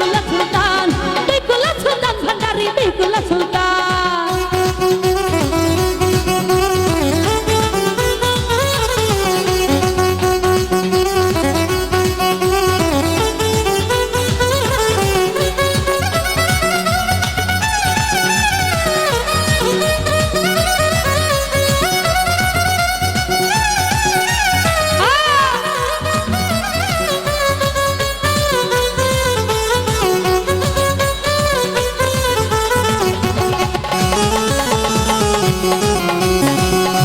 বেকুলা সুলতান বেকুলা সুলতান ভান্ডারি বেকুলা সুলতান।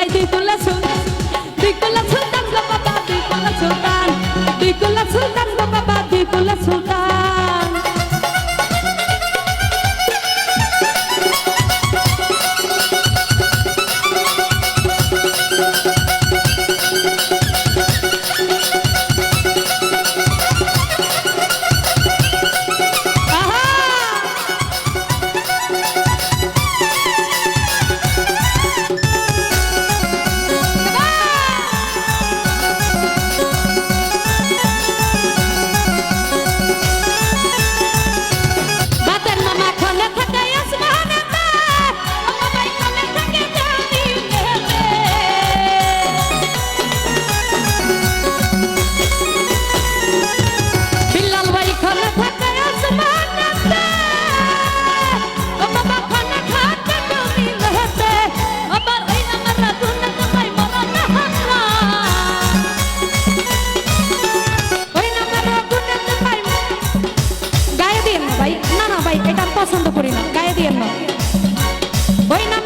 ভাই তুই কোলা সুলতান তুই কোলা সুলতান বাবা তুই কোলা সুলতান তুই কোলা সুলতান বাবা তুই কোলা সুলতান। pasando por ahí, cae tierno. Bueno.